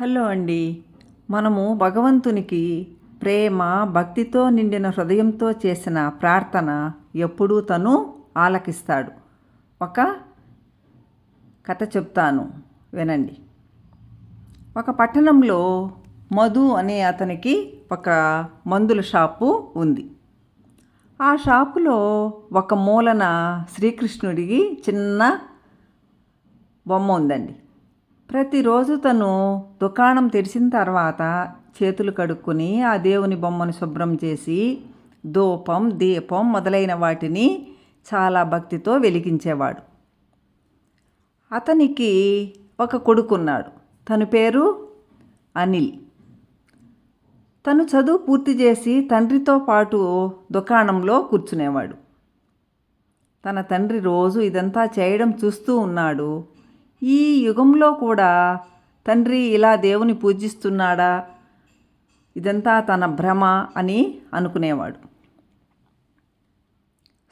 Hello అండి. మనము భగవంతునికి ప్రేమ భక్తితో నిండిన హృదయంతో చేసిన ప్రార్థన ఎప్పుడూ తను ఆలకిస్తాడు. ఒక కథ చెప్తాను వినండి. ఒక పట్టణంలో మధు అనే అతనికి ఒక మందుల షాపు ఉంది. ఆ షాపులో ఒక మూలన శ్రీకృష్ణుడికి చిన్న బొమ్మ ఉందండి. ప్రతిరోజు తను దుకాణం తెరిచిన తర్వాత చేతులు కడుక్కొని ఆ దేవుని బొమ్మను శుభ్రం చేసి ధూపం దీపం మొదలైన వాటిని చాలా భక్తితో వెలిగించేవాడు. అతనికి ఒక కొడుకున్నాడు. తన పేరు అనిల్. తను చదువు పూర్తి చేసి తండ్రితో పాటు దుకాణంలో కూర్చునేవాడు. తన తండ్రి రోజు ఇదంతా చేయడం చూస్తూ ఉన్నాడు. ఈ యుగంలో కూడా తండ్రి ఇలా దేవుని పూజిస్తున్నాడా? ఇదంతా తన భ్రమ అని అనుకునేవాడు.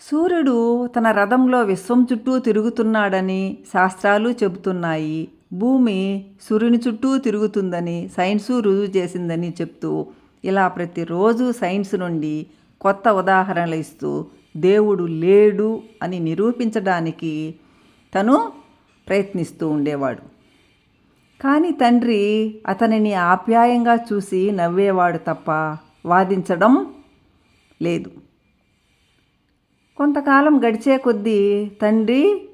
సూర్యుడు తన రథంలో విశ్వం చుట్టూ తిరుగుతున్నాడని శాస్త్రాలు చెబుతున్నాయి. భూమి సూర్యుని చుట్టూ తిరుగుతుందని సైన్సు రుజువు చేసిందని చెప్తూ ఇలా ప్రతిరోజు సైన్స్ నుండి కొత్త ఉదాహరణలు ఇస్తూ దేవుడు లేడు అని నిరూపించడానికి తను ప్రయత్నిస్తూ ఉండేవాడు. కానీ తండ్రి అతనిని ఆప్యాయంగా చూసి నవ్వేవాడు తప్ప వాదించడం లేదు. కొంతకాలం గడిచే కొద్దీ తండ్రి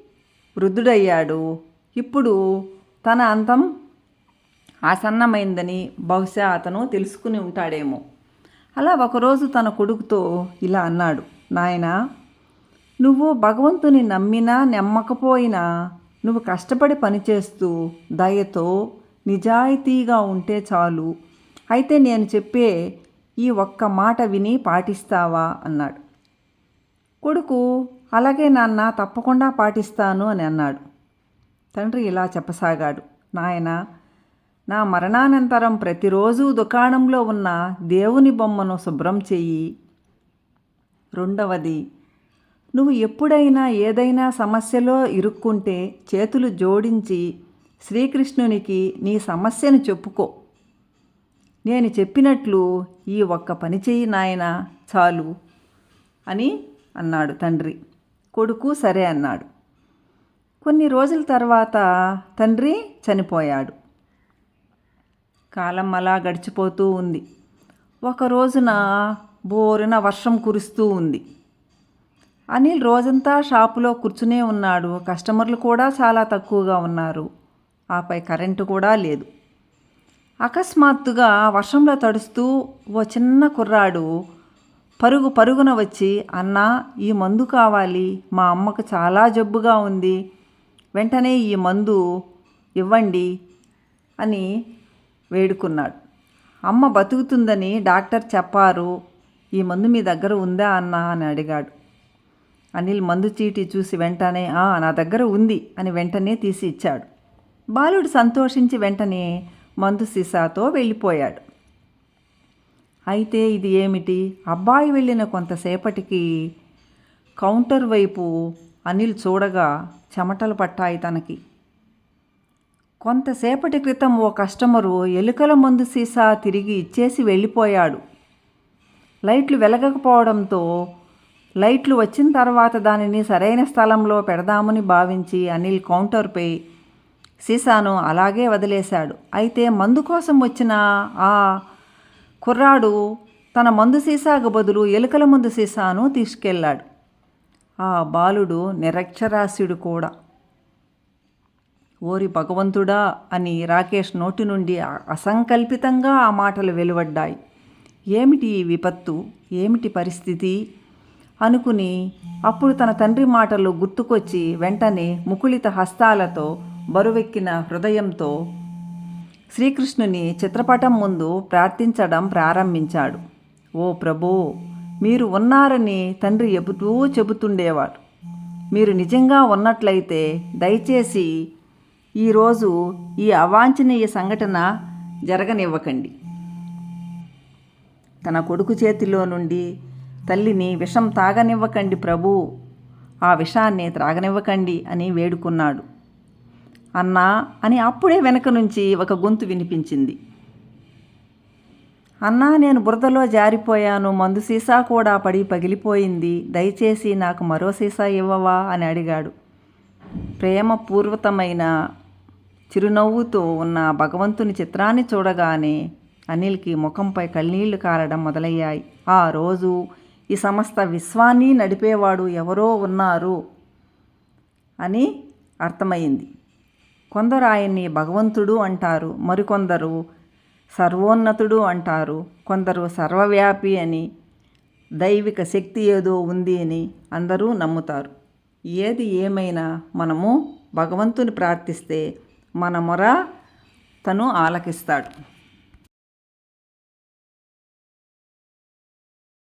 వృద్ధుడయ్యాడు. ఇప్పుడు తన అంతం ఆసన్నమైందని బహుశా అతను తెలుసుకుని ఉంటాడేమో. అలా ఒకరోజు తన కొడుకుతో ఇలా అన్నాడు నాయనా నువ్వు భగవంతుని నమ్మినా నమ్మకపోయినా నువ్వు కష్టపడి పనిచేస్తూ దయతో నిజాయితీగా ఉంటే చాలు. అయితే నేను చెప్పే ఈ ఒక్క మాట విని పాటిస్తావా? అన్నాడు. కొడుకు అలాగే నాన్న తప్పకుండా పాటిస్తాను అని అన్నాడు. తండ్రి ఇలా చెప్పసాగాడు. నాయన నా మరణానంతరం ప్రతిరోజు దుకాణంలో ఉన్న దేవుని బొమ్మను శుభ్రం చెయ్యి. రెండవది నువ్వు ఎప్పుడైనా ఏదైనా సమస్యలో ఇరుక్కుంటే చేతులు జోడించి శ్రీకృష్ణునికి నీ సమస్యను చెప్పుకో. నేను చెప్పినట్లు ఈ ఒక్క పని చెయ్యి నాయన చాలు అని అన్నాడు తండ్రి. కొడుకు సరే అన్నాడు. కొన్ని రోజుల తర్వాత తండ్రి చనిపోయాడు. కాలం అలా గడిచిపోతూ ఉంది. ఒక రోజున బోరున వర్షం కురుస్తూ ఉంది. అనిల్ రోజంతా షాపులో కూర్చునే ఉన్నాడు. కస్టమర్లు కూడా చాలా తక్కువగా ఉన్నారు. ఆపై కరెంటు కూడా లేదు. అకస్మాత్తుగా వర్షంలో తడుస్తూ ఓ చిన్న కుర్రాడు పరుగు పరుగున వచ్చి అన్నా ఈ మందు కావాలి. మా అమ్మకు చాలా జబ్బుగా ఉంది. వెంటనే ఈ మందు ఇవ్వండి అని వేడుకున్నాడు. అమ్మ బతుకుతుందని డాక్టర్ చెప్పారు. ఈ మందు మీ దగ్గర ఉందా అన్నా? అని అడిగాడు. అనిల్ మందు చీటీ చూసి వెంటనే "ఆ, నా దగ్గర ఉంది అని వెంటనే తీసి ఇచ్చాడు. బాలుడు సంతోషించి వెంటనే మందు సీసాతో వెళ్ళిపోయాడు. అయితే ఇది ఏమిటి? అబ్బాయి వెళ్ళిన కొంతసేపటికి కౌంటర్ వైపు అనిల్ చూడగా చెమటలు పట్టాయి తనకి. కొంతసేపటి క్రితం ఓ కస్టమరు ఎలుకల మందు సీసా తిరిగి ఇచ్చేసి వెళ్ళిపోయాడు. లైట్లు వెలగకపోవడంతో లైట్లు వచ్చిన తర్వాత దానిని సరైన స్థలంలో పెడదామని భావించి అనిల్ కౌంటర్పై సీసాను అలాగే వదిలేశాడు. అయితే మందు కోసం వచ్చిన ఆ కుర్రాడు తన మందు సీసాకు బదులు ఎలుకల మందు సీసాను తీసుకెళ్ళాడు. ఆ బాలుడు నిరక్షరాస్యుడు కూడా. ఓరి భగవంతుడా అని రాకేష్ నోటి నుండి అసంకల్పితంగా ఆ మాటలు వెలువడ్డాయి. ఏమిటి ఈ విపత్తు? ఏమిటి పరిస్థితి? అనుకుని అప్పుడు తన తండ్రి మాటలు గుర్తుకొచ్చి వెంటనే ముకుళిత హస్తాలతో బరువెక్కిన హృదయంతో శ్రీకృష్ణుని చిత్రపటం ముందు ప్రార్థించడం ప్రారంభించాడు. ఓ ప్రభో మీరు ఉన్నారని తండ్రి ఎప్పుడూ చెబుతుండేవాడు. మీరు నిజంగా ఉన్నట్లయితే దయచేసి ఈరోజు ఈ అవాంఛనీయ సంఘటన జరగనివ్వకండి. తన కొడుకు చేతిలో నుండి తల్లిని విషం తాగనివ్వకండి ప్రభు ఆ విషాన్ని త్రాగనివ్వకండి అని వేడుకున్నాడు. అన్నా అని అప్పుడే వెనక నుంచి ఒక గొంతు వినిపించింది. అన్నా నేను బురదలో జారిపోయాను మందు సీసా కూడా పడి పగిలిపోయింది దయచేసి నాకు మరో సీసా ఇవ్వవా అని అడిగాడు. ప్రేమపూర్వతమైన చిరునవ్వుతో ఉన్న భగవంతుని చిత్రాన్ని చూడగానే అనిల్కి ముఖంపై కన్నీళ్ళు కారడం మొదలయ్యాయి. ఆ రోజు ఈ సమస్త విశ్వాన్ని నడిపేవాడు ఎవరో ఉన్నారు అని అర్థమైంది. కొందరు ఆయన్ని భగవంతుడు అంటారు మరికొందరు సర్వోన్నతుడు అంటారు కొందరు సర్వవ్యాపి అని దైవిక శక్తి ఏదో ఉంది అని అందరూ నమ్ముతారు. ఏది ఏమైనా మనము భగవంతుని ప్రార్థిస్తే మన మొర తను ఆలకిస్తాడు.